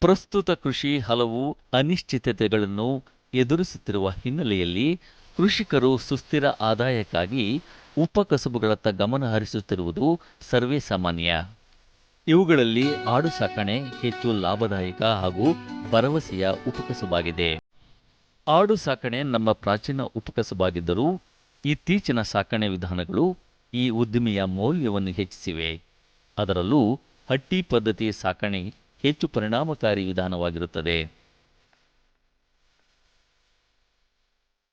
ಪ್ರಸ್ತುತ ಕೃಷಿ ಹಲವು ಅನಿಶ್ಚಿತತೆಗಳನ್ನು ಎದುರಿಸುತ್ತಿರುವ ಹಿನ್ನೆಲೆಯಲ್ಲಿ ಕೃಷಿಕರು ಸುಸ್ಥಿರ ಆದಾಯಕ್ಕಾಗಿ ಉಪಕಸಬುಗಳತ್ತ ಗಮನ ಹರಿಸುತ್ತಿರುವುದು ಸರ್ವೇ ಸಾಮಾನ್ಯ. ಇವುಗಳಲ್ಲಿ ಆಡು ಸಾಕಣೆ ಹೆಚ್ಚು ಲಾಭದಾಯಕ ಹಾಗೂ ಭರವಸೆಯ ಉಪಕಸಬಾಗಿದೆ ಆಡು ಸಾಕಣೆ ನಮ್ಮ ಪ್ರಾಚೀನ ಉಪಕಸಬಾಗಿದ್ದರೂ ಇತ್ತೀಚಿನ ಸಾಕಣೆ ವಿಧಾನಗಳು ಈ ಉದ್ದಿಮೆಯ ಮೌಲ್ಯವನ್ನು ಹೆಚ್ಚಿಸಿವೆ. ಅದರಲ್ಲೂ ಹಟ್ಟಿ ಪದ್ಧತಿ ಸಾಕಣೆ ಹೆಚ್ಚು ಪರಿಣಾಮಕಾರಿ ವಿಧಾನವಾಗಿರುತ್ತದೆ.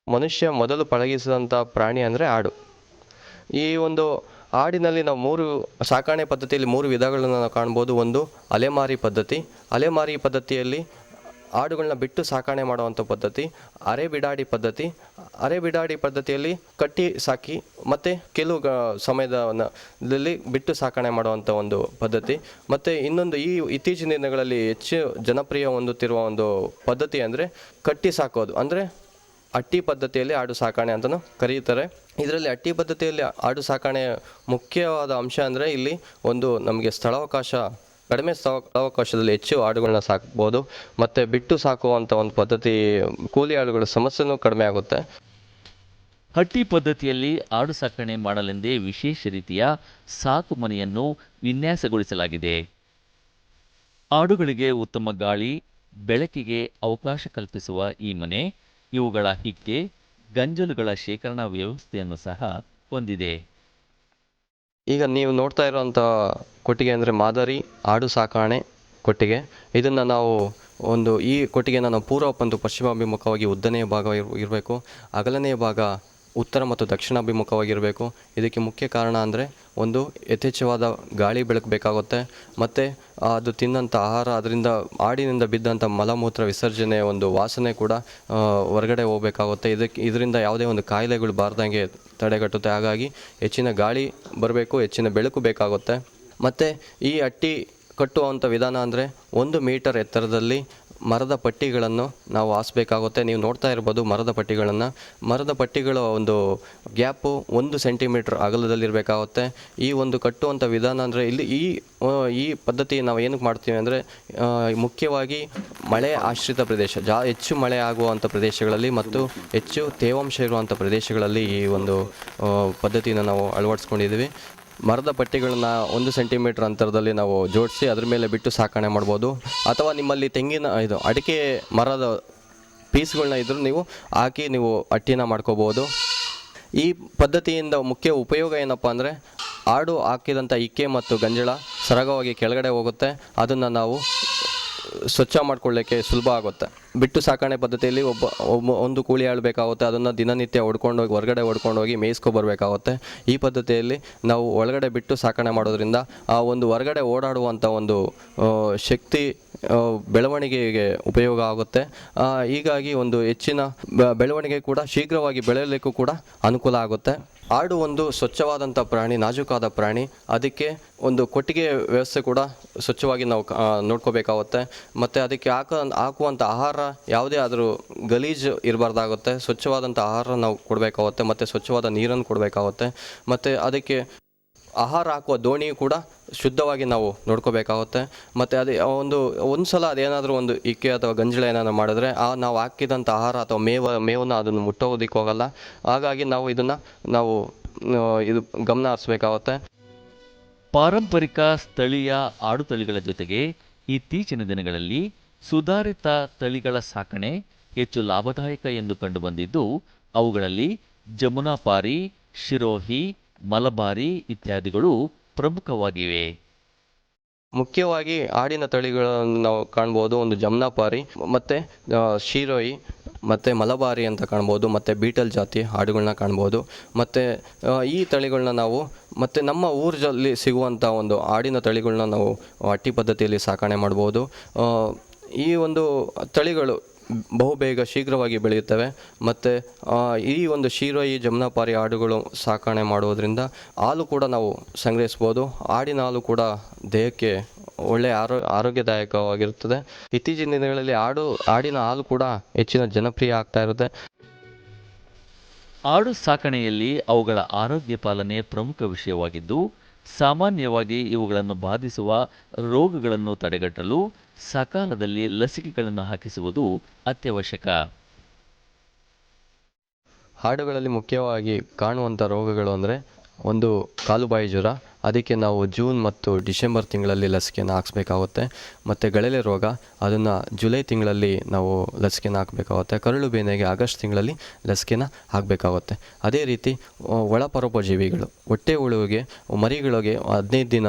ಮನುಷ್ಯ ಮೊದಲು ಪಳಗಿಸಿದಂಥ ಪ್ರಾಣಿ ಅಂದರೆ ಆಡು. ಈ ಒಂದು ಆಡಿನಲ್ಲಿ ನಾವು ಮೂರು ಸಾಕಾಣೆ ಪದ್ಧತಿಯಲ್ಲಿ ಮೂರು ವಿಧಗಳನ್ನು ನಾವು ಕಾಣ್ಬೋದು. ಒಂದು ಅಲೆಮಾರಿ ಪದ್ಧತಿ. ಅಲೆಮಾರಿ ಪದ್ಧತಿಯಲ್ಲಿ ಆಡುಗಳನ್ನ ಬಿಟ್ಟು ಸಾಕಣೆ ಮಾಡುವಂಥ ಪದ್ಧತಿ, ಅರೆ ಬಿಡಾಡಿ ಪದ್ಧತಿ, ಅರೆ ಬಿಡಾಡಿ ಪದ್ಧತಿಯಲ್ಲಿ ಕಟ್ಟಿ ಸಾಕಿ ಮತ್ತು ಕೆಲವು ಸಮಯದಲ್ಲಿ ಬಿಟ್ಟು ಸಾಕಣೆ ಮಾಡುವಂಥ ಒಂದು ಪದ್ಧತಿ. ಮತ್ತು ಇನ್ನೊಂದು ಈ ಇತ್ತೀಚಿನ ದಿನಗಳಲ್ಲಿ ಹೆಚ್ಚು ಜನಪ್ರಿಯ ಹೊಂದುತ್ತಿರುವ ಒಂದು ಪದ್ಧತಿ ಅಂದರೆ ಕಟ್ಟಿ ಸಾಕೋದು. ಅಂದರೆ ಅಟ್ಟಿ ಪದ್ಧತಿಯಲ್ಲಿ ಆಡು ಸಾಕಣೆ ಅಂತಲೂ ಕರೆಯುತ್ತಾರೆ ಇದರಲ್ಲಿ ಅಟ್ಟಿ ಪದ್ಧತಿಯಲ್ಲಿ ಆಡು ಸಾಕಣೆ ಮುಖ್ಯವಾದ ಅಂಶ ಅಂದರೆ ಇಲ್ಲಿ ಒಂದು ನಮಗೆ ಸ್ಥಳಾವಕಾಶ ಕಡಿಮೆ ಅವಕಾಶದಲ್ಲಿ ಹೆಚ್ಚು ಆಡುಗಳನ್ನ ಸಾಕಬಹುದು ಮತ್ತು ಬಿಟ್ಟು ಸಾಕುವಂಥ ಒಂದು ಪದ್ಧತಿ, ಕೂಲಿ ಆಡುಗಳ ಸಮಸ್ಯೆನೂ ಕಡಿಮೆ ಆಗುತ್ತೆ. ಹಟ್ಟಿ ಪದ್ಧತಿಯಲ್ಲಿ ಆಡು ಸಾಕಣೆ ಮಾಡಲೆಂದೇ ವಿಶೇಷ ರೀತಿಯ ಸಾಕು ಮನೆಯನ್ನು ವಿನ್ಯಾಸಗೊಳಿಸಲಾಗಿದೆ. ಆಡುಗಳಿಗೆ ಉತ್ತಮ ಗಾಳಿ, ಬೆಳಕಿಗೆ ಅವಕಾಶ ಕಲ್ಪಿಸುವ ಈ ಮನೆ, ಇವುಗಳ ಹಿಕ್ಕೆ ಗಂಜಲುಗಳ ಶೇಖರಣಾ ವ್ಯವಸ್ಥೆಯನ್ನು ಸಹ ಹೊಂದಿದೆ. ಈಗ ನೀವು ನೋಡ್ತಾ ಇರೋವಂಥ ಕೊಟ್ಟಿಗೆ ಅಂದರೆ ಮಾದರಿ, ಆಡು ಸಾಕಾಣೆ ಕೊಟ್ಟಿಗೆ. ಇದನ್ನು ನಾವು ಒಂದು ಈ ಕೊಟ್ಟಿಗೆನ ನಾವು ಪೂರ್ವ ಮತ್ತು ಪಶ್ಚಿಮಾಭಿಮುಖವಾಗಿ ಉದ್ದನೆಯ ಭಾಗ ಇರ್, ಇರಬೇಕು. ಅಗಲನೆಯ ಭಾಗ ಉತ್ತರ ಮತ್ತು ದಕ್ಷಿಣಾಭಿಮುಖವಾಗಿರಬೇಕು. ಇದಕ್ಕೆ ಮುಖ್ಯ ಕಾರಣ ಅಂದರೆ ಒಂದು ಯಥೇಚ್ಛವಾದ ಗಾಳಿ ಬೆಳಕು ಬೇಕಾಗುತ್ತೆ ಮತ್ತು ಅದು ತಿನ್ನಂಥ ಆಹಾರ, ಅದರಿಂದ ಆಡಿನಿಂದ ಬಿದ್ದಂಥ ಮಲಮೂತ್ರ ವಿಸರ್ಜನೆ ಒಂದು ವಾಸನೆ ಕೂಡ ಹೊರಗಡೆ ಹೋಗಬೇಕಾಗುತ್ತೆ. ಇದಕ್ಕೆ, ಇದರಿಂದ ಯಾವುದೇ ಒಂದು ಕಾಯಿಲೆಗಳು ಬಾರ್ದಂಗೆ ತಡೆಗಟ್ಟುತ್ತೆ. ಹಾಗಾಗಿ ಹೆಚ್ಚಿನ ಗಾಳಿ ಬರಬೇಕು, ಹೆಚ್ಚಿನ ಬೆಳಕು ಬೇಕಾಗುತ್ತೆ. ಮತ್ತು ಈ ಅಟ್ಟಿ ಕಟ್ಟುವಂಥ ವಿಧಾನ ಅಂದರೆ ಒಂದು ಮೀಟರ್ ಎತ್ತರದಲ್ಲಿ ಮರದ ಪಟ್ಟಿಗಳನ್ನು ನಾವು ಹಾಸ್ಬೇಕಾಗುತ್ತೆ. ನೀವು ನೋಡ್ತಾ ಇರ್ಬೋದು ಮರದ ಪಟ್ಟಿಗಳನ್ನು. ಮರದ ಪಟ್ಟಿಗಳ ಒಂದು ಗ್ಯಾಪು ಒಂದು ಸೆಂಟಿಮೀಟ್ರ್ ಅಗಲದಲ್ಲಿರಬೇಕಾಗುತ್ತೆ. ಈ ಒಂದು ಕಟ್ಟುವಂಥ ವಿಧಾನ ಅಂದರೆ ಇಲ್ಲಿ ಈ ಈ ಪದ್ಧತಿ ನಾವು ಏನಕ್ಕೆ ಮಾಡ್ತೀವಿ ಅಂದರೆ ಮುಖ್ಯವಾಗಿ ಮಳೆ ಆಶ್ರಿತ ಪ್ರದೇಶ, ಜಾ, ಹೆಚ್ಚು ಮಳೆ ಆಗುವಂಥ ಪ್ರದೇಶಗಳಲ್ಲಿ ಮತ್ತು ಹೆಚ್ಚು ತೇವಾಂಶ ಇರುವಂಥ ಪ್ರದೇಶಗಳಲ್ಲಿ ಈ ಒಂದು ಪದ್ಧತಿಯನ್ನು ನಾವು ಅಳವಡಿಸ್ಕೊಂಡಿದ್ದೀವಿ. ಮರದ ಪಟ್ಟಿಗಳನ್ನ ಒಂದು ಸೆಂಟಿಮೀಟರ್ ಅಂತರದಲ್ಲಿ ನಾವು ಜೋಡಿಸಿ ಅದ್ರ ಮೇಲೆ ಬಿಟ್ಟು ಸಾಕಣೆ ಮಾಡ್ಬೋದು. ಅಥವಾ ನಿಮ್ಮಲ್ಲಿ ತೆಂಗಿನ, ಇದು ಅಡಿಕೆ ಮರದ ಪೀಸ್ಗಳನ್ನ ಇದ್ರೂ ನೀವು ಹಾಕಿ ನೀವು ಅಟ್ಟಿನ ಮಾಡ್ಕೋಬೋದು. ಈ ಪದ್ಧತಿಯಿಂದ ಮುಖ್ಯ ಉಪಯೋಗ ಏನಪ್ಪ ಅಂದರೆ ಆಡು ಹಾಕಿದಂಥ ಇಕ್ಕೆ ಮತ್ತು ಗಂಜಳ ಸರಾಗವಾಗಿ ಕೆಳಗಡೆ ಹೋಗುತ್ತೆ. ಅದನ್ನು ನಾವು ಸ್ವಚ್ಛ ಮಾಡ್ಕೊಳ್ಳೋಕ್ಕೆ ಸುಲಭ ಆಗುತ್ತೆ. ಬಿಟ್ಟು ಸಾಕಣೆ ಪದ್ಧತಿಯಲ್ಲಿ ಒಬ್ಬ ಒಬ್ಬ, ಒಂದು ಕೂಲಿ ಆಳು ಬೇಕಾಗುತ್ತೆ ಅದನ್ನು ದಿನನಿತ್ಯ ಹೊಡ್ಕೊಂಡು ಹೋಗಿ, ಹೊರಗಡೆ ಮೇಯಿಸ್ಕೊ ಬರಬೇಕಾಗುತ್ತೆ. ಈ ಪದ್ಧತಿಯಲ್ಲಿ ನಾವು ಒಳಗಡೆ ಬಿಟ್ಟು ಸಾಕಣೆ ಮಾಡೋದ್ರಿಂದ ಆ ಒಂದು ಹೊರಗಡೆ ಓಡಾಡುವಂಥ ಒಂದು ಶಕ್ತಿ ಬೆಳವಣಿಗೆಗೆ ಉಪಯೋಗ ಆಗುತ್ತೆ. ಹೀಗಾಗಿ ಒಂದು ಹೆಚ್ಚಿನ ಬೆಳವಣಿಗೆ ಕೂಡ ಶೀಘ್ರವಾಗಿ ಬೆಳೆಯಲಿಕ್ಕೂ ಕೂಡ ಅನುಕೂಲ ಆಗುತ್ತೆ. ಆಡು ಒಂದು ಸ್ವಚ್ಛವಾದಂಥ ಪ್ರಾಣಿ, ನಾಜೂಕಾದ ಪ್ರಾಣಿ. ಅದಕ್ಕೆ ಒಂದು ಕೊಟ್ಟಿಗೆ ವ್ಯವಸ್ಥೆ ಕೂಡ ಸ್ವಚ್ಛವಾಗಿ ನಾವು ನೋಡ್ಕೋಬೇಕಾಗುತ್ತೆ. ಮತ್ತು ಅದಕ್ಕೆ ಹಾಕ ಹಾಕುವಂಥ ಆಹಾರ ಯಾವುದೇ ಆದರೂ ಗಲೀಜು ಇರಬಾರ್ದಾಗುತ್ತೆ. ಸ್ವಚ್ಛವಾದಂಥ ಆಹಾರ ನಾವು ಕೊಡಬೇಕಾಗುತ್ತೆ. ಮತ್ತು ಸ್ವಚ್ಛವಾದ ನೀರನ್ನು ಕೊಡಬೇಕಾಗುತ್ತೆ. ಮತ್ತು ಅದಕ್ಕೆ ಆಹಾರ ಹಾಕುವ ದೋಣಿ ಕೂಡ ಶುದ್ಧವಾಗಿ ನಾವು ನೋಡ್ಕೋಬೇಕಾಗುತ್ತೆ. ಮತ್ತು ಅದೇ ಒಂದು ಒಂದು ಸಲ ಅದೇನಾದರೂ ಒಂದು ಇಕ್ಕೆ ಅಥವಾ ಗಂಜಲ ಏನಾದ್ರು ಮಾಡಿದ್ರೆ ಆ ನಾವು ಹಾಕಿದಂಥ ಆಹಾರ ಅಥವಾ ಮೇವ, ಮೇವನ್ನು ಅದನ್ನು ಮುಟ್ಟೋದಕ್ಕೆ ಹೋಗಲ್ಲ ಹಾಗಾಗಿ ನಾವು ಇದನ್ನು, ನಾವು ಇದು ಗಮನ ಹರಿಸ್ಬೇಕಾಗುತ್ತೆ. ಪಾರಂಪರಿಕ ಸ್ಥಳೀಯ ಆಡು ತಳಿಗಳ ಜೊತೆಗೆ ಇತ್ತೀಚಿನ ದಿನಗಳಲ್ಲಿ ಸುಧಾರಿತ ತಳಿಗಳ ಸಾಕಣೆ ಹೆಚ್ಚು ಲಾಭದಾಯಕ ಎಂದು ಕಂಡುಬಂದಿದ್ದು ಅವುಗಳಲ್ಲಿ ಜಮುನಾಪಾರಿ, ಶಿರೋಹಿ ಮಲಬಾರಿ ಇತ್ಯಾದಿಗಳು ಪ್ರಮುಖವಾಗಿವೆ. ಮುಖ್ಯವಾಗಿ ಆಡಿನ ತಳಿಗಳನ್ನು ನಾವು ಕಾಣ್ಬೋದು, ಒಂದು ಜಮ್ನಾಪಾರಿ, ಮತ್ತು ಶಿರೋಯಿ, ಮತ್ತು ಮಲಬಾರಿ ಅಂತ ಕಾಣ್ಬೋದು, ಮತ್ತು ಬೀಟಲ್ ಜಾತಿ ಹಾಡುಗಳನ್ನ ಕಾಣ್ಬೋದು, ಮತ್ತು ಈ ತಳಿಗಳನ್ನ ನಾವು, ಮತ್ತು ನಮ್ಮ ಊರಲ್ಲಿ ಸಿಗುವಂಥ ಒಂದು ಆಡಿನ ತಳಿಗಳನ್ನ ನಾವು ಅಟ್ಟಿ ಪದ್ಧತಿಯಲ್ಲಿ ಸಾಕಣೆ ಮಾಡ್ಬೋದು. ಈ ಒಂದು ತಳಿಗಳು ಬಹುಬೇಗ ಶೀಘ್ರವಾಗಿ ಬೆಳೆಯುತ್ತವೆ. ಮತ್ತು ಈ ಒಂದು ಶೀರೋಯಿ ಜಮುನಾಪಾರಿ ಆಡುಗಳು ಸಾಕಣೆ ಮಾಡುವುದರಿಂದ ಹಾಲು ಕೂಡ ನಾವು ಸಂಗ್ರಹಿಸ್ಬೋದು ಆಡಿನ ಹಾಲು ಕೂಡ ದೇಹಕ್ಕೆ ಒಳ್ಳೆಯ ಆರೋ, ಆರೋಗ್ಯದಾಯಕವಾಗಿರುತ್ತದೆ. ಇತ್ತೀಚಿನ ದಿನಗಳಲ್ಲಿ ಆಡು, ಆಡಿನ ಹಾಲು ಕೂಡ ಹೆಚ್ಚಿನ ಜನಪ್ರಿಯ ಆಗ್ತಾ ಇರುತ್ತೆ. ಆಡು ಸಾಕಣೆಯಲ್ಲಿ ಅವುಗಳ ಆರೋಗ್ಯ ಪಾಲನೆ ಪ್ರಮುಖ ವಿಷಯವಾಗಿದ್ದು, ಸಾಮಾನ್ಯವಾಗಿ ಇವುಗಳನ್ನು ಬಾಧಿಸುವ ರೋಗಗಳನ್ನು ತಡೆಗಟ್ಟಲು ಸಕಾಲದಲ್ಲಿ ಲಸಿಕೆಗಳನ್ನು ಹಾಕಿಸುವುದು ಅತ್ಯವಶ್ಯಕ. ಹಾಡುಗಳಲ್ಲಿ ಮುಖ್ಯವಾಗಿ ಕಾಣುವಂಥ ರೋಗಗಳು ಅಂದರೆ ಒಂದು ಕಾಲುಬಾಯಿ ಜ್ವರ, ಅದಕ್ಕೆ ನಾವು ಜೂನ್ ಮತ್ತು ಡಿಸೆಂಬರ್ ತಿಂಗಳಲ್ಲಿ ಲಸಿಕೆಯನ್ನು ಹಾಕ್ಸ್ಬೇಕಾಗುತ್ತೆ. ಮತ್ತು ಗಳಲೆ ರೋಗ, ಅದನ್ನು ಜುಲೈ ತಿಂಗಳಲ್ಲಿ ನಾವು ಲಸಿಕೆನ ಹಾಕಬೇಕಾಗುತ್ತೆ. ಕರಳು ಬೇನೆಗೆ ಆಗಸ್ಟ್ ತಿಂಗಳಲ್ಲಿ ಲಸಿಕೆನ ಹಾಕಬೇಕಾಗುತ್ತೆ. ಅದೇ ರೀತಿ ಒಳಪರೋಪಜೀವಿಗಳು, ಹೊಟ್ಟೆ ಹುಳುವಿಗೆ ಮರಿಗಳಿಗೆ ಹದಿನೈದು ದಿನ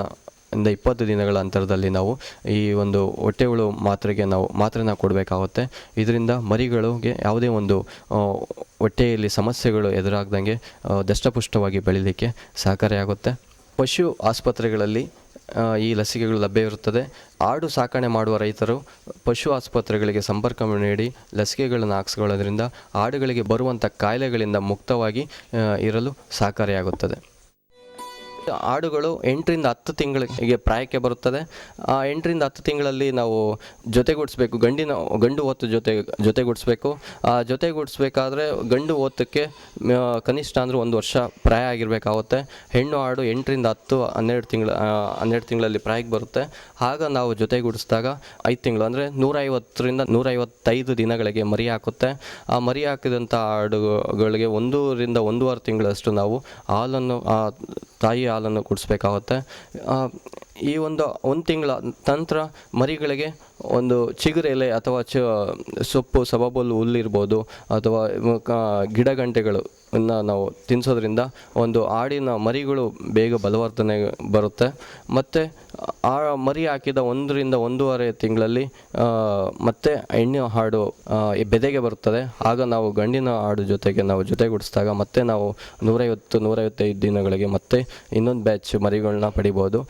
ಇಂದ ಇಪ್ಪತ್ತು ದಿನಗಳ ಅಂತರದಲ್ಲಿ ನಾವು ಈ ಒಂದು ಹೊಟ್ಟೆ ಹುಳು ಮಾತ್ರೆಗೆ ನಾವು ಮಾತ್ರೆನ ಕೊಡಬೇಕಾಗುತ್ತೆ. ಇದರಿಂದ ಮರಿಗಳಿಗೆ ಯಾವುದೇ ಒಂದು ಹೊಟ್ಟೆಯಲ್ಲಿ ಸಮಸ್ಯೆಗಳು ಎದುರಾಗ್ದಂಗೆ ದಷ್ಟಪುಷ್ಟವಾಗಿ ಬೆಳೀಲಿಕ್ಕೆ ಸಹಕಾರಿಯಾಗುತ್ತೆ ಪಶು ಆಸ್ಪತ್ರೆಗಳಲ್ಲಿ ಈ ಲಸಿಕೆಗಳು ಲಭ್ಯವಿರುತ್ತದೆ ಆಡು ಸಾಕಣೆ ಮಾಡುವ ರೈತರು ಪಶು ಆಸ್ಪತ್ರೆಗಳಿಗೆ ಸಂಪರ್ಕ ನೀಡಿ ಲಸಿಕೆಗಳನ್ನು ಹಾಕಿಸ್ಕೊಳ್ಳೋದ್ರಿಂದ ಆಡುಗಳಿಗೆ ಬರುವಂಥ ಕಾಯಿಲೆಗಳಿಂದ ಮುಕ್ತವಾಗಿ ಇರಲು ಸಹಕಾರಿಯಾಗುತ್ತದೆ. ಆಡುಗಳು ಎಂಟರಿಂದ ಹತ್ತು ತಿಂಗಳಿಗೆ ಪ್ರಾಯಕ್ಕೆ ಬರುತ್ತದೆ. ಆ ಎಂಟರಿಂದ ಹತ್ತು ತಿಂಗಳಲ್ಲಿ ನಾವು ಜೊತೆಗೂಡಿಸ್ಬೇಕು. ಗಂಡಿನ, ಗಂಡು ಹೊತ್ತು ಜೊತೆ, ಜೊತೆಗೂಡಿಸ್ಬೇಕು. ಆ ಜೊತೆಗೂಡಿಸ್ಬೇಕಾದ್ರೆ ಗಂಡು ಓತಕ್ಕೆ ಕನಿಷ್ಠ ಅಂದರೆ ಒಂದು ವರ್ಷ ಪ್ರಾಯ ಆಗಿರಬೇಕಾಗುತ್ತೆ. ಹೆಣ್ಣು ಆಡು ಎಂಟರಿಂದ ಹತ್ತು, ಹನ್ನೆರಡು ತಿಂಗಳ ಹನ್ನೆರಡು ತಿಂಗಳಲ್ಲಿ ಪ್ರಾಯಕ್ಕೆ ಬರುತ್ತೆ. ಆಗ ನಾವು ಜೊತೆಗೂಡಿಸಿದಾಗ ಐದು ತಿಂಗಳು ಅಂದರೆ ನೂರೈವತ್ತರಿಂದ ನೂರೈವತ್ತೈದು ದಿನಗಳಿಗೆ ಮರಿ ಹಾಕುತ್ತೆ. ಆ ಮರಿ ಹಾಕಿದಂಥ ಆಡುಗಳಿಗೆ ಒಂದೂರಿಂದ ಒಂದೂವರೆ ತಿಂಗಳಷ್ಟು ನಾವು ಹಾಲನ್ನು, ಆ ತಾಯಿ ಹಾಲನ್ನು ಕುಡಿಸ್ಬೇಕಾಗುತ್ತೆ. ಈ ಒಂದು ಒಂದು ತಿಂಗಳ ನಂತರ ಮರಿಗಳಿಗೆ ಒಂದು ಚಿಗುರೆಲೆ ಅಥವಾ ಚ, ಸೊಪ್ಪು, ಸಬಬಲು ಹುಲ್ಲಿರ್ಬೋದು ಅಥವಾ ಗಿಡ ಗಿಡಗಂಟೆಗಳು ನಾವು ತಿನ್ನಿಸೋದ್ರಿಂದ ಒಂದು ಆಡಿನ ಮರಿಗಳು ಬೇಗ ಬಲವರ್ಧನೆ ಬರುತ್ತೆ. ಮತ್ತು ಆ ಮರಿ ಹಾಕಿದ ಒಂದರಿಂದ ಒಂದೂವರೆ ತಿಂಗಳಲ್ಲಿ ಮತ್ತೆ ಹೆಣ್ಣು ಹಾಡು ಬೆದೆಗೆ ಬರುತ್ತದೆ. ಆಗ ನಾವು ಗಂಡಿನ ಹಾಡು ಜೊತೆಗೆ ನಾವು ಜೊತೆಗೂಡಿಸಿದಾಗ ಮತ್ತೆ ನಾವು ನೂರೈವತ್ತು, ನೂರೈವತ್ತೈದು ದಿನಗಳಿಗೆ ಮತ್ತೆ ಇನ್ನೊಂದು ಬ್ಯಾಚ್ ಮರಿಗಳನ್ನ ಪಡಿಬೋದು.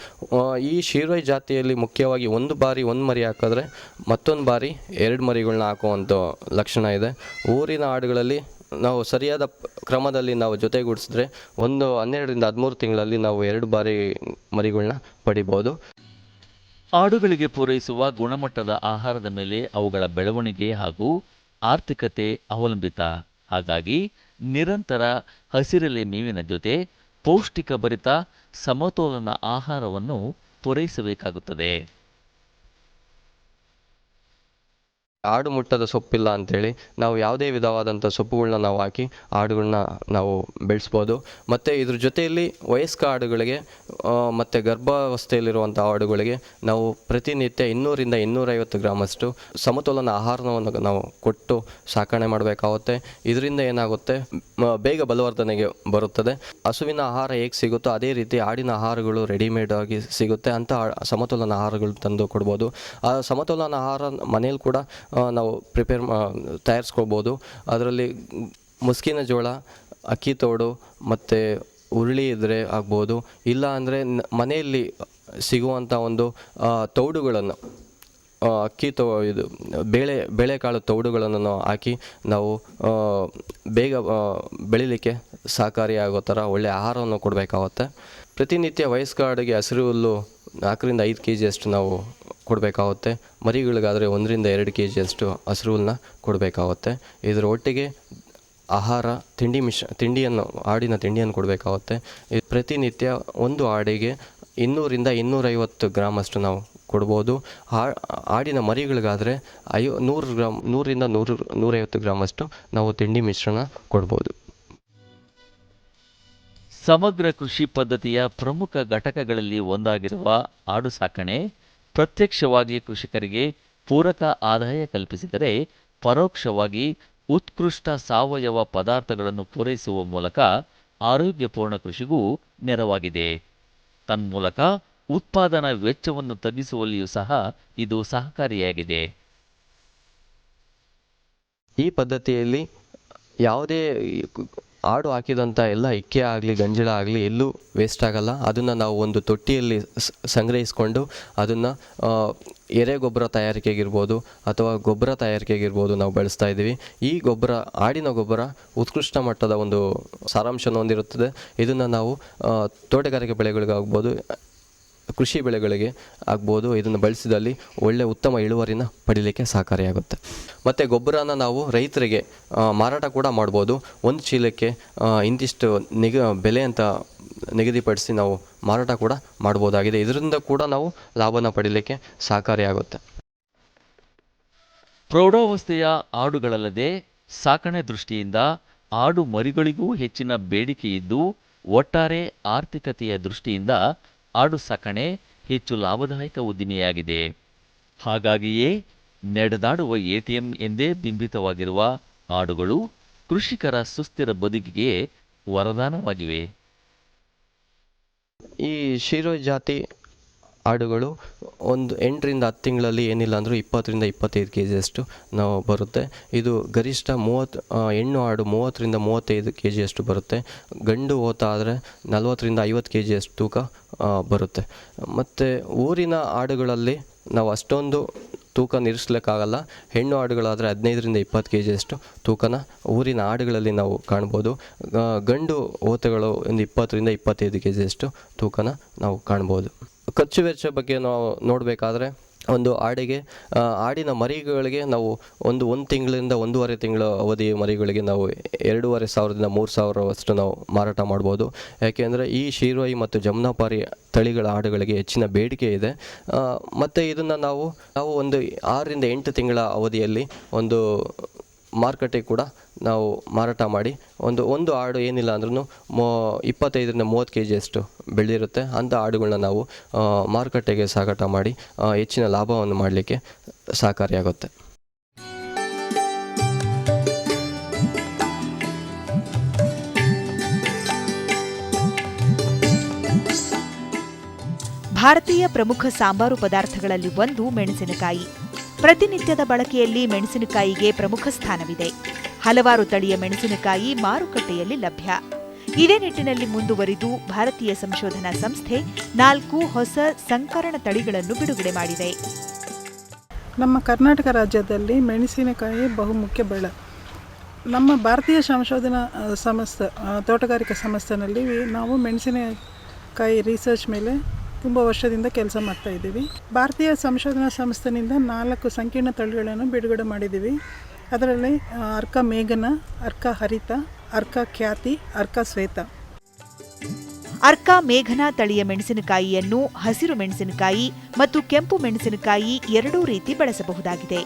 ಈ ಶೀರ್ವೈ ಜಾತಿಯಲ್ಲಿ ಮುಖ್ಯವಾಗಿ ಒಂದು ಬಾರಿ ಒಂದು ಮರಿ ಹಾಕಿದ್ರೆ ಮತ್ತೊಂದು ಬಾರಿ ಎರಡು ಮರಿಗಳನ್ನ ಹಾಕುವಂಥ ಲಕ್ಷಣ ಇದೆ. ಊರಿನ ಹಾಡುಗಳಲ್ಲಿ ನಾವು ಸರಿಯಾದ ಕ್ರಮದಲ್ಲಿ ನಾವು ಜೊತೆಗೂಡಿಸಿದ್ರೆ ಒಂದು ಹನ್ನೆರಡರಿಂದ ಹದಿಮೂರು ತಿಂಗಳಲ್ಲಿ ನಾವು ಎರಡು ಬಾರಿ ಮರಿಗಳನ್ನ ಪಡಿಬೋದು. ಆಡುಗಳಿಗೆ ಪೂರೈಸುವ ಗುಣಮಟ್ಟದ ಆಹಾರದ ಮೇಲೆ ಅವುಗಳ ಬೆಳವಣಿಗೆ ಹಾಗೂ ಆರ್ಥಿಕತೆ ಅವಲಂಬಿತ. ಹಾಗಾಗಿ ನಿರಂತರ ಹಸಿರೆಲೆ ಮೇವಿನ ಜೊತೆ ಪೌಷ್ಟಿಕ ಭರಿತ ಸಮತೋಲನ ಆಹಾರವನ್ನು ಪೂರೈಸಬೇಕಾಗುತ್ತದೆ. ಆಡು ಮುಟ್ಟದ ಸೊಪ್ಪಿಲ್ಲ ಅಂಥೇಳಿ ನಾವು ಯಾವುದೇ ವಿಧವಾದಂಥ ಸೊಪ್ಪುಗಳನ್ನ ನಾವು ಹಾಕಿ ಆಡುಗಳನ್ನ ನಾವು ಬೆಳೆಸ್ಬೋದು. ಮತ್ತು ಇದ್ರ ಜೊತೆಯಲ್ಲಿ ವಯಸ್ಕ ಆಡುಗಳಿಗೆ ಮತ್ತು ಗರ್ಭಾವಸ್ಥೆಯಲ್ಲಿರುವಂಥ ಆಡುಗಳಿಗೆ ನಾವು ಪ್ರತಿನಿತ್ಯ ಇನ್ನೂರಿಂದ ಇನ್ನೂರೈವತ್ತು ಗ್ರಾಮಷ್ಟು ಸಮತೋಲನ ಆಹಾರವನ್ನು ನಾವು ಕೊಟ್ಟು ಸಾಕಣೆ ಮಾಡಬೇಕಾಗುತ್ತೆ. ಇದರಿಂದ ಏನಾಗುತ್ತೆ? ಬೇಗ ಬಲವರ್ಧನೆಗೆ ಬರುತ್ತದೆ. ಹಸುವಿನ ಆಹಾರ ಹೇಗೆ ಸಿಗುತ್ತೋ ಅದೇ ರೀತಿ ಆಡಿನ ಆಹಾರಗಳು ರೆಡಿಮೇಡ್ ಆಗಿ ಸಿಗುತ್ತೆ. ಅಂತ ಸಮತೋಲನ ಆಹಾರಗಳು ತಂದು ಕೊಡ್ಬೋದು. ಆ ಸಮತೋಲನ ಆಹಾರ ಮನೇಲಿ ಕೂಡ ನಾವು ಪ್ರಿಪೇರ್ ತಯಾರಿಸ್ಕೋಬೋದು. ಅದರಲ್ಲಿ ಮುಸ್ಕಿನ ಜೋಳ, ಅಕ್ಕಿ ತೋಡು ಮತ್ತು ಉರುಳಿ ಇದ್ದರೆ ಆಗ್ಬೋದು. ಇಲ್ಲ ಅಂದರೆ ಮನೆಯಲ್ಲಿ ಸಿಗುವಂಥ ಒಂದು ತೌಡುಗಳನ್ನು ಅಕ್ಕಿ ತೋ, ಇದು, ಬೇಳೆ, ಬೇಳೆಕಾಳು ತೌಡುಗಳನ್ನು ನಾವು ಹಾಕಿ ನಾವು ಬೇಗ ಬೆಳಿಲಿಕ್ಕೆ ಸಹಕಾರಿಯಾಗೋ ಥರ ಒಳ್ಳೆಯ ಆಹಾರವನ್ನು ಕೊಡಬೇಕಾಗುತ್ತೆ. ಪ್ರತಿನಿತ್ಯ ವಯಸ್ಕ ಅಡುಗೆ ಹಸಿರು ಹುಲ್ಲು ನಾಲ್ಕರಿಂದ ಐದು ಕೆ ಜಿಯಷ್ಟು ನಾವು ಕೊಡಬೇಕಾಗುತ್ತೆ. ಮರಿಗಳಿಗಾದರೆ ಒಂದರಿಂದ ಎರಡು ಕೆ ಜಿಯಷ್ಟು ಹಸಿರು ಹುಲ್ಲನ್ನ ಕೊಡಬೇಕಾಗುತ್ತೆ. ಇದರ ಒಟ್ಟಿಗೆ ಆಹಾರ, ತಿಂಡಿ ಮಿಶ್ರ, ತಿಂಡಿಯನ್ನು, ಆಡಿನ ತಿಂಡಿಯನ್ನು ಕೊಡಬೇಕಾಗುತ್ತೆ. ಪ್ರತಿನಿತ್ಯ ಒಂದು ಆಡಿಗೆ ಇನ್ನೂರಿಂದ ಇನ್ನೂರೈವತ್ತು ಗ್ರಾಮಷ್ಟು ನಾವು ಕೊಡ್ಬೋದು. ಆಡಿನ ಮರಿಗಳಿಗಾದರೆ ಐವ, ನೂರು ಗ್ರಾಮ್, ನೂರಿಂದ ನೂರು, ನೂರೈವತ್ತು ಗ್ರಾಮಷ್ಟು ನಾವು ತಿಂಡಿ ಮಿಶ್ರಣ ಕೊಡ್ಬೋದು. ಸಮಗ್ರ ಕೃಷಿ ಪದ್ಧತಿಯ ಪ್ರಮುಖ ಘಟಕಗಳಲ್ಲಿ ಒಂದಾಗಿರುವ ಆಡು ಸಾಕಣೆ ಪ್ರತ್ಯಕ್ಷವಾಗಿ ಕೃಷಿಕರಿಗೆ ಪೂರಕ ಆದಾಯ ಕಲ್ಪಿಸಿದರೆ ಪರೋಕ್ಷವಾಗಿ ಉತ್ಕೃಷ್ಟ ಸಾವಯವ ಪದಾರ್ಥಗಳನ್ನು ಪೂರೈಸುವ ಮೂಲಕ ಆರೋಗ್ಯಪೂರ್ಣ ಕೃಷಿಗೂ ನೆರವಾಗಿದೆ. ತನ್ಮೂಲಕ ಉತ್ಪಾದನಾ ವೆಚ್ಚವನ್ನು ತಗ್ಗಿಸುವಲ್ಲಿಯೂ ಸಹ ಇದು ಸಹಕಾರಿಯಾಗಿದೆ. ಈ ಪದ್ಧತಿಯಲ್ಲಿ ಯಾವುದೇ ಆಡು ಹಾಕಿದಂಥ ಎಲ್ಲ ಇಕ್ಕೆ ಆಗಲಿ ಗಂಜಲ ಆಗಲಿ ಎಲ್ಲೂ ವೇಸ್ಟ್ ಆಗಲ್ಲ. ಅದನ್ನು ನಾವು ಒಂದು ತೊಟ್ಟಿಯಲ್ಲಿ ಸಂಗ್ರಹಿಸಿಕೊಂಡು ಅದನ್ನು ಎರೆ ಗೊಬ್ಬರ ತಯಾರಿಕೆಗಿರ್ಬೋದು ಅಥವಾ ಗೊಬ್ಬರ ತಯಾರಿಕೆಗಿರ್ಬೋದು ನಾವು ಬಳಸ್ತಾ ಇದ್ದೀವಿ. ಈ ಗೊಬ್ಬರ, ಆಡಿನ ಗೊಬ್ಬರ ಉತ್ಕೃಷ್ಟ ಮಟ್ಟದ ಒಂದು ಸಾರಾಂಶವನ್ನು ಹೊಂದಿರುತ್ತದೆ. ಇದನ್ನು ನಾವು ತೋಟಗಾರಿಕೆ ಬೆಳೆಗಳಿಗಾಗ್ಬೋದು ಕೃಷಿ ಬೆಳೆಗಳಿಗೆ ಆಗ್ಬೋದು, ಇದನ್ನು ಬಳಸಿದಲ್ಲಿ ಒಳ್ಳೆ ಉತ್ತಮ ಇಳುವರಿನ ಪಡೀಲಿಕ್ಕೆ ಸಹಕಾರಿಯಾಗುತ್ತೆ. ಮತ್ತು ಗೊಬ್ಬರನ ನಾವು ರೈತರಿಗೆ ಮಾರಾಟ ಕೂಡ ಮಾಡ್ಬೋದು. ಒಂದು ಚೀಲಕ್ಕೆ ಇಂತಿಷ್ಟು ನಿಗ, ಬೆಲೆ ಅಂತ ನಿಗದಿಪಡಿಸಿ ನಾವು ಮಾರಾಟ ಕೂಡ ಮಾಡ್ಬೋದಾಗಿದೆ. ಇದರಿಂದ ಕೂಡ ನಾವು ಲಾಭನ ಪಡೀಲಿಕ್ಕೆ ಸಹಕಾರಿಯಾಗುತ್ತೆ. ಪ್ರೌಢಾವಸ್ಥೆಯ ಆಡುಗಳಲ್ಲದೆ ಸಾಕಣೆ ದೃಷ್ಟಿಯಿಂದ ಆಡು ಮರಿಗಳಿಗೂ ಹೆಚ್ಚಿನ ಬೇಡಿಕೆ ಇದ್ದು ಒಟ್ಟಾರೆ ಆರ್ಥಿಕತೆಯ ದೃಷ್ಟಿಯಿಂದ ಆಡು ಸಾಕಣೆ ಹೆಚ್ಚು ಲಾಭದಾಯಕ ಉದ್ದಿಮೆಯಾಗಿದೆ. ಹಾಗಾಗಿಯೇ ನಡೆದಾಡುವ ಎಟಿಎಂ ಎಂದೇ ಬಿಂಬಿತವಾಗಿರುವ ಆಡುಗಳು ಕೃಷಿಕರ ಸುಸ್ಥಿರ ಬದುಕಿಗೆ ವರದಾನವಾಗಿವೆ. ಈ ಶಿರೋ ಜಾತಿ ಆಡುಗಳು ಒಂದು ಎಂಟರಿಂದ ಹತ್ತು ತಿಂಗಳಲ್ಲಿ ಏನಿಲ್ಲ ಅಂದರೂ ಇಪ್ಪತ್ತರಿಂದ ಇಪ್ಪತ್ತೈದು ಕೆ ಜಿಯಷ್ಟು ನಾವು ಬರುತ್ತೆ. ಇದು ಗರಿಷ್ಠ ಮೂವತ್ತು ಹೆಣ್ಣು ಆಡು ಮೂವತ್ತರಿಂದ ಮೂವತ್ತೈದು ಕೆ ಜಿಯಷ್ಟು ಬರುತ್ತೆ. ಗಂಡು ಓತ ಆದರೆ ನಲವತ್ತರಿಂದ ಐವತ್ತು ಕೆ ಜಿಯಷ್ಟು ತೂಕ ಬರುತ್ತೆ. ಮತ್ತು ಊರಿನ ಆಡುಗಳಲ್ಲಿ ನಾವು ಅಷ್ಟೊಂದು ತೂಕ ನಿರ್ಸ್ಲಿಕ್ಕಾಗಲ್ಲ ಹೆಣ್ಣು ಆಡುಗಳಾದರೆ ಹದಿನೈದರಿಂದ ಇಪ್ಪತ್ತು ಕೆ ಜಿಯಷ್ಟು ತೂಕನ ಊರಿನ ಆಡುಗಳಲ್ಲಿ ನಾವು ಕಾಣ್ಬೋದು. ಗಂಡು ಓತಗಳು ಒಂದು ಇಪ್ಪತ್ತರಿಂದ ಇಪ್ಪತ್ತೈದು ಕೆ ಜಿಯಷ್ಟು ತೂಕನ ನಾವು ಕಾಣ್ಬೋದು. ಖರ್ಚು ವೆಚ್ಚ ಬಗ್ಗೆ ನಾವು ನೋಡಬೇಕಾದ್ರೆ ಒಂದು ಆಡಿಗೆ ಆಡಿನ ಮರಿಗಳಿಗೆ ನಾವು ಒಂದು ಒಂದು ತಿಂಗಳಿಂದ ಒಂದೂವರೆ ತಿಂಗಳ ಅವಧಿ ಮರಿಗಳಿಗೆ ನಾವು ಎರಡೂವರೆ ಸಾವಿರದಿಂದ ಮೂರು ಸಾವಿರವಷ್ಟು ನಾವು ಮಾರಾಟ ಮಾಡ್ಬೋದು. ಯಾಕೆಂದರೆ ಈ ಶೀರ್ವಾಯಿ ಮತ್ತು ಜಮುನಾಪಾರಿ ತಳಿಗಳ ಆಡುಗಳಿಗೆ ಹೆಚ್ಚಿನ ಬೇಡಿಕೆ ಇದೆ. ಮತ್ತು ಇದನ್ನು ನಾವು ನಾವು ಒಂದು ಆರರಿಂದ ಎಂಟು ತಿಂಗಳ ಅವಧಿಯಲ್ಲಿ ಒಂದು ಮಾರುಕಟ್ಟೆಗೆ ಕೂಡ ನಾವು ಮಾರಾಟ ಮಾಡಿ, ಒಂದು ಒಂದು ಆಡು ಏನಿಲ್ಲ ಅಂದ್ರೂ ಮೋ, ಇಪ್ಪತ್ತೈದರಿಂದ ಮೂವತ್ತು ಕೆ ಜಿಯಷ್ಟು ಬೆಳೆದಿರುತ್ತೆ. ಅಂಥ ಆಡುಗಳನ್ನ ನಾವು ಮಾರುಕಟ್ಟೆಗೆ ಸಾಗಾಟ ಮಾಡಿ ಹೆಚ್ಚಿನ ಲಾಭವನ್ನು ಮಾಡಲಿಕ್ಕೆ ಸಹಕಾರಿಯಾಗುತ್ತೆ. ಭಾರತೀಯ ಪ್ರಮುಖ ಸಾಂಬಾರು ಪದಾರ್ಥಗಳಲ್ಲಿ ಒಂದು ಮೆಣಸಿನಕಾಯಿ. ಪ್ರತಿನಿತ್ಯದ ಬಳಕೆಯಲ್ಲಿ ಮೆಣಸಿನಕಾಯಿಗೆ ಪ್ರಮುಖ ಸ್ಥಾನವಿದೆ. ಹಲವಾರು ತಳಿಯ ಮೆಣಸಿನಕಾಯಿ ಮಾರುಕಟ್ಟೆಯಲ್ಲಿ ಲಭ್ಯ. ಇದೇ ನಿಟ್ಟಿನಲ್ಲಿ ಮುಂದುವರಿದು ಭಾರತೀಯ ಸಂಶೋಧನಾ ಸಂಸ್ಥೆ ನಾಲ್ಕು ಹೊಸ ಸಂಕರಣ ತಳಿಗಳನ್ನು ಬಿಡುಗಡೆ ಮಾಡಿದೆ. ನಮ್ಮ ಕರ್ನಾಟಕ ರಾಜ್ಯದಲ್ಲಿ ಮೆಣಸಿನಕಾಯಿ ಬಹುಮುಖ್ಯ ಬೆಳೆ. ನಮ್ಮ ಭಾರತೀಯ ಸಂಶೋಧನಾ ಸಂಸ್ಥೆ ತೋಟಗಾರಿಕಾ ಸಂಸ್ಥೆನಲ್ಲಿ ನಾವು ಮೆಣಸಿನಕಾಯಿ ರಿಸರ್ಚ್ ಮೇಲೆ ತುಂಬ ವರ್ಷದಿಂದ ಕೆಲಸ ಮಾಡ್ತಾ ಇದ್ದೀವಿ. ಭಾರತೀಯ ಸಂಶೋಧನಾ ಸಂಸ್ಥೆಯಿಂದ ನಾಲ್ಕು ಸಂಕೀರ್ಣ ತಳಿಗಳನ್ನು ಬಿಡುಗಡೆ ಮಾಡಿದ್ದೀವಿ. ಅದರಲ್ಲಿ ಅರ್ಕ ಮೇಘನ ಅರ್ಕ ಹರಿತ ಅರ್ಕ ಖ್ಯಾತಿ ಅರ್ಕ ಶ್ವೇತ. ಅರ್ಕ ಮೇಘನ ತಳಿಯ ಮೆಣಸಿನಕಾಯಿಯನ್ನು ಹಸಿರು ಮೆಣಸಿನಕಾಯಿ ಮತ್ತು ಕೆಂಪು ಮೆಣಸಿನಕಾಯಿ ಎರಡೂ ರೀತಿ ಬಳಸಬಹುದಾಗಿದೆ.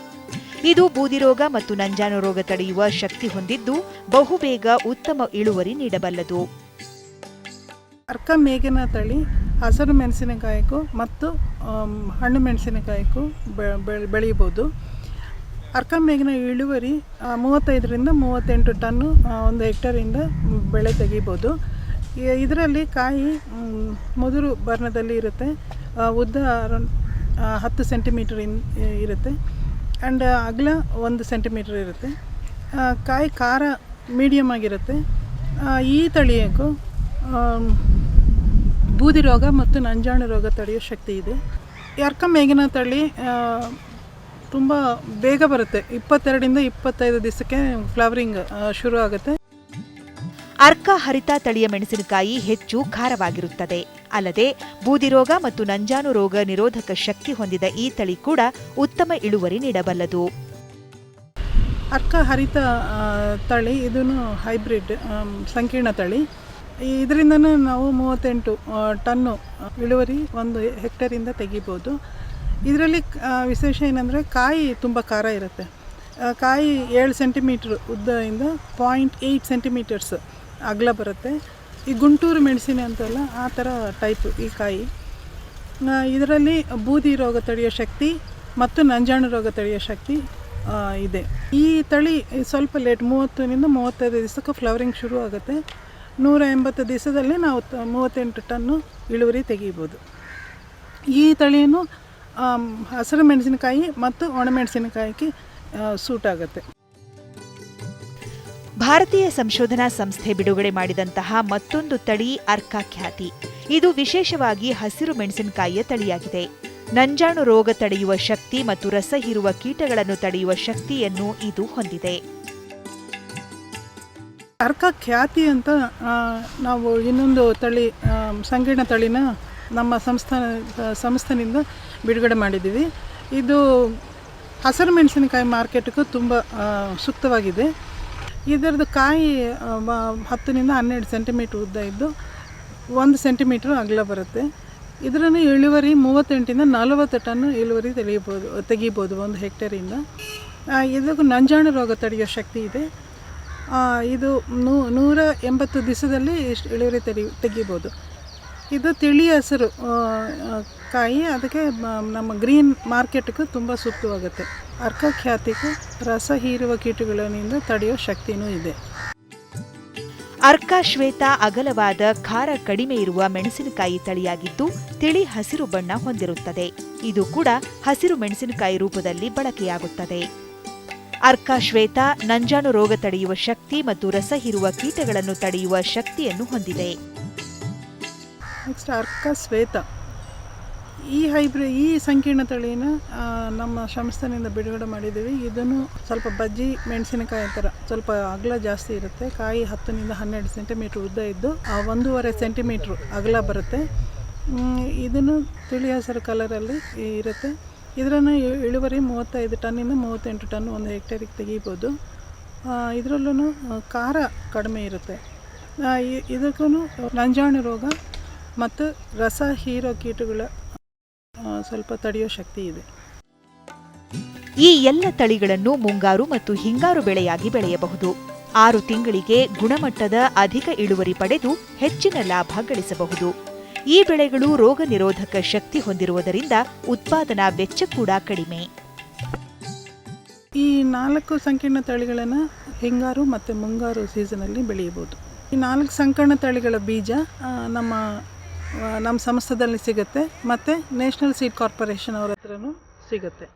ಇದು ಬೂದಿರೋಗ ಮತ್ತು ನಂಜಾನು ರೋಗ ತಡೆಯುವ ಶಕ್ತಿ ಹೊಂದಿದ್ದು ಬಹುಬೇಗ ಉತ್ತಮ ಇಳುವರಿ ನೀಡಬಲ್ಲದು. ಅರ್ಕ ಮೇಘನ ತಳಿ ಹಸಿರು ಮೆಣಸಿನಕಾಯಿಗೂ ಮತ್ತು ಹಣ್ಣು ಮೆಣಸಿನಕಾಯಿಗೂ ಅರ್ಕ ಮೇಘನ ಇಳುವರಿ ಮೂವತ್ತೈದರಿಂದ ಮೂವತ್ತೆಂಟು ಟನ್ನು ಒಂದು ಹೆಕ್ಟರಿಂದ ಬೆಳೆ ತೆಗಿಬೋದು. ಇದರಲ್ಲಿ ಕಾಯಿ ಮುದುರು ಬರ್ಣದಲ್ಲಿ ಇರುತ್ತೆ. ಉದ್ದ ಅರೌಂಡ್ ಹತ್ತು ಸೆಂಟಿಮೀಟರ್ ಇನ್ ಇರುತ್ತೆ. ಆ್ಯಂಡ್ ಅಗಲ ಒಂದು ಸೆಂಟಿಮೀಟರ್ ಇರುತ್ತೆ. ಕಾಯಿ ಖಾರ ಮೀಡಿಯಮ್ ಆಗಿರುತ್ತೆ. ಈ ತಳಿಯಕ್ಕೂ ಬೂದಿ ರೋಗ ಮತ್ತು ನಂಜಾಣು ರೋಗ ತಡೆಯೋ ಶಕ್ತಿ ಇದೆ. ಯಾರ್ಕ ಮೇಗಿನ ತಳಿ ತುಂಬ ಬೇಗ ಬರುತ್ತೆ. ಇಪ್ಪತ್ತೆರಡರಿಂದ ಇಪ್ಪತ್ತೈದು ದಿವಸಕ್ಕೆ ಫ್ಲವರಿಂಗ್ ಶುರು ಆಗುತ್ತೆ. ಅರ್ಕ ಹರಿತ ತಳಿಯ ಮೆಣಸಿನಕಾಯಿ ಹೆಚ್ಚು ಖಾರವಾಗಿರುತ್ತದೆ. ಅಲ್ಲದೆ ಬೂದಿರೋಗ ಮತ್ತು ನಂಜಾನು ರೋಗ ನಿರೋಧಕ ಶಕ್ತಿ ಹೊಂದಿದ ಈ ತಳಿ ಕೂಡ ಉತ್ತಮ ಇಳುವರಿ ನೀಡಬಲ್ಲದು. ಅರ್ಕ ಹರಿತ ತಳಿ ಇದನ್ನು ಹೈಬ್ರಿಡ್ ಸಂಕೀರ್ಣ ತಳಿ. ಇದರಿಂದನೂ ನಾವು ಮೂವತ್ತೆಂಟು ಟನ್ನು ಇಳುವರಿ ಒಂದು ಹೆಕ್ಟರಿಂದ ತೆಗಿಬೋದು. ಇದರಲ್ಲಿ ವಿಶೇಷ ಏನಂದರೆ ಕಾಯಿ ತುಂಬ ಖಾರ ಇರುತ್ತೆ. ಕಾಯಿ ಏಳು ಸೆಂಟಿಮೀಟ್ರ್ ಉದ್ದದಿಂದ ಪಾಯಿಂಟ್ ಏಯ್ಟ್ ಸೆಂಟಿಮೀಟರ್ಸ್ ಅಗಲ ಬರುತ್ತೆ. ಈ ಗುಂಟೂರು ಮೆಣಸಿನ ಅಂತಲ್ಲ, ಆ ಥರ ಟೈಪ್ ಈ ಕಾಯಿ. ಇದರಲ್ಲಿ ಬೂದಿ ರೋಗ ತಡೆಯೋ ಶಕ್ತಿ ಮತ್ತು ನಂಜಾಣು ರೋಗ ತಡೆಯೋ ಶಕ್ತಿ ಇದೆ. ಈ ತಳಿ ಸ್ವಲ್ಪ ಲೇಟ್ ಮೂವತ್ತರಿಂದ ಮೂವತ್ತೈದು ದಿವಸಕ್ಕೆ ಫ್ಲವರಿಂಗ್ ಶುರು ಆಗುತ್ತೆ ನೂರ ಎಂಬತ್ತು ದಿವಸದಲ್ಲಿ ನಾವು ಮೂವತ್ತೆಂಟು ಟನ್ನು ಇಳುವರಿ ತೆಗಿಬೋದು ಈ ತಳಿಯನ್ನು ಹಸಿರು ಮೆಣಸಿನಕಾಯಿ ಮತ್ತು ಒಣಮೆಣಸಿನಕಾಯಿಗೆ ಸೂಟ್ ಆಗುತ್ತೆ. ಭಾರತೀಯ ಸಂಶೋಧನಾ ಸಂಸ್ಥೆ ಬಿಡುಗಡೆ ಮಾಡಿದಂತಹ ಮತ್ತೊಂದು ತಳಿ ಅರ್ಕಾ ಖ್ಯಾತಿ. ಇದು ವಿಶೇಷವಾಗಿ ಹಸಿರು ಮೆಣಸಿನಕಾಯಿಯ ತಳಿಯಾಗಿದೆ. ನಂಜಾಣು ರೋಗ ತಡೆಯುವ ಶಕ್ತಿ ಮತ್ತು ರಸ ಹೀರುವ ಕೀಟಗಳನ್ನು ತಡೆಯುವ ಶಕ್ತಿಯನ್ನು ಇದು ಹೊಂದಿದೆ. ಅರ್ಕ ಖ್ಯಾತಿ ಅಂತ ನಾವು ಇನ್ನೊಂದು ತಳಿ ಸಂಕೀರ್ಣ ತಳಿನ ನಮ್ಮ ಸಂಸ್ಥಾನ ಸಂಸ್ಥೆನಿಂದ ಬಿಡುಗಡೆ ಮಾಡಿದ್ದೀವಿ. ಇದು ಹಸಿರು ಮೆಣಸಿನಕಾಯಿ ಮಾರ್ಕೆಟ್ಗೂ ತುಂಬ ಸೂಕ್ತವಾಗಿದೆ. ಇದರದ್ದು ಕಾಯಿ ಹತ್ತರಿಂದ ಹನ್ನೆರಡು ಸೆಂಟಿಮೀಟ್ರ್ ಉದ್ದ ಇದ್ದು ಒಂದು ಸೆಂಟಿಮೀಟ್ರ್ ಅಗಲ ಬರುತ್ತೆ. ಇದರನ್ನು ಇಳುವರಿ ಮೂವತ್ತೆಂಟಿಂದ ನಲವತ್ತು ಟನ್ ಇಳುವರಿ ತೆಗೆಯಬೋದು ತೆಗಿಬೋದು ಒಂದು ಹೆಕ್ಟೇರಿಂದ ಇದಕ್ಕೂ ನಂಜಾಣು ರೋಗ ತಡೆಯೋ ಶಕ್ತಿ ಇದೆ. ಇದು ನೂ, ನೂರ ಎಂಬತ್ತು ದಿವಸದಲ್ಲಿ ಇಷ್ಟು ಇಳುವರಿ ತೆಗಿ, ತೆಗಿಬೋದು. ಇದು ತಿಳಿ ಹಸಿರು ಕಾಯಿ, ಅದಕ್ಕೆ ನಮ್ಮ ಗ್ರೀನ್ ಮಾರ್ಕೆಟ್ಗೂ ತುಂಬ ಸೂಕ್ತವಾಗುತ್ತೆ. ಅರ್ಕ ಖ್ಯಾತಿಗೂ ರಸ ಹೀರುವ ಕೀಟಗಳಿಂದ ತಡೆಯೋ ಶಕ್ತಿನೂ ಇದೆ. ಅರ್ಕ ಶ್ವೇತ ಅಗಲವಾದ ಖಾರ ಕಡಿಮೆ ಇರುವ ಮೆಣಸಿನಕಾಯಿ ತಳಿಯಾಗಿದ್ದು ತಿಳಿ ಹಸಿರು ಬಣ್ಣ ಹೊಂದಿರುತ್ತದೆ. ಇದು ಕೂಡ ಹಸಿರು ಮೆಣಸಿನಕಾಯಿ ರೂಪದಲ್ಲಿ ಬಳಕೆಯಾಗುತ್ತದೆ. ಅರ್ಕ ಶ್ವೇತ ನಂಜಾನು ರೋಗ ತಡೆಯುವ ಶಕ್ತಿ ಮತ್ತು ರಸ ಹೀರುವ ಕೀಟಗಳನ್ನು ತಡೆಯುವ ಶಕ್ತಿಯನ್ನು ಹೊಂದಿದೆ. ನೆಕ್ಸ್ಟ್ ಅರ್ಕ ಶ್ವೇತ. ಈ ಹೈಬ್ರಿ, ಈ ಸಂಕೀರ್ಣ ತಳಿನ ನಮ್ಮ ಸಂಸ್ಥೆನಿಂದ ಬಿಡುಗಡೆ ಮಾಡಿದ್ದೀವಿ. ಇದನ್ನು ಸ್ವಲ್ಪ ಬಜ್ಜಿ, ಮೆಣಸಿನಕಾಯಿ ಥರ ಸ್ವಲ್ಪ ಅಗಲ ಜಾಸ್ತಿ ಇರುತ್ತೆ. ಕಾಯಿ ಹತ್ತರಿಂದ ಹನ್ನೆರಡು ಸೆಂಟಿಮೀಟ್ರ್ ಉದ್ದ ಇದ್ದು, ಆ ಒಂದೂವರೆ ಸೆಂಟಿಮೀಟ್ರ್ ಅಗಲ ಬರುತ್ತೆ. ಇದನ್ನು ತಿಳಿ ಹಸಿರು ಕಲರಲ್ಲಿ ಇರುತ್ತೆ. ಇದರನ್ನು ಇಳುವರಿ ಮೂವತ್ತೈದು ಟನ್ನಿಂದ ಮೂವತ್ತೆಂಟು ಟನ್ ಒಂದು ಹೆಕ್ಟೇರಿಗೆ ತೆಗಿಬೋದು. ಇದರಲ್ಲೂ ಖಾರ ಕಡಿಮೆ ಇರುತ್ತೆ. ಇದಕ್ಕೂ ನಂಜಾಣು ರೋಗ ಮತ್ತು ರಸ ಹೀರೋ ಕೀಟಗಳ ಸ್ವಲ್ಪ ತಡೆಯೋ ಶಕ್ತಿ ಇದೆ. ಈ ಎಲ್ಲ ತಳಿಗಳನ್ನು ಮುಂಗಾರು ಮತ್ತು ಹಿಂಗಾರು ಬೆಳೆಯಾಗಿ ಬೆಳೆಯಬಹುದು. ಆರು ತಿಂಗಳಿಗೆ ಗುಣಮಟ್ಟದ ಅಧಿಕ ಇಳುವರಿ ಪಡೆದು ಹೆಚ್ಚಿನ ಲಾಭ ಗಳಿಸಬಹುದು. ಈ ಬೆಳೆಗಳು ರೋಗ ನಿರೋಧಕ ಶಕ್ತಿ ಹೊಂದಿರುವುದರಿಂದ ಉತ್ಪಾದನಾ ವೆಚ್ಚ ಕೂಡ ಕಡಿಮೆ. ಈ ನಾಲ್ಕು ಸಂಕೀರ್ಣ ತಳಿಗಳನ್ನು ಹಿಂಗಾರು ಮತ್ತು ಮುಂಗಾರು ಸೀಸನಲ್ಲಿ ಬೆಳೆಯಬಹುದು. ಈ ನಾಲ್ಕು ಸಂಕೀರ್ಣ ತಳಿಗಳ ಬೀಜ ನಮ್ಮ ನಮ್ಮ ಸಂಸ್ಥೆದಲ್ಲಿ ಸಿಗುತ್ತೆ ಮತ್ತು ನ್ಯಾಷನಲ್ ಸೀಡ್ ಕಾರ್ಪೊರೇಷನ್ ಅವ್ರ ಹತ್ರನೂ ಸಿಗುತ್ತೆ.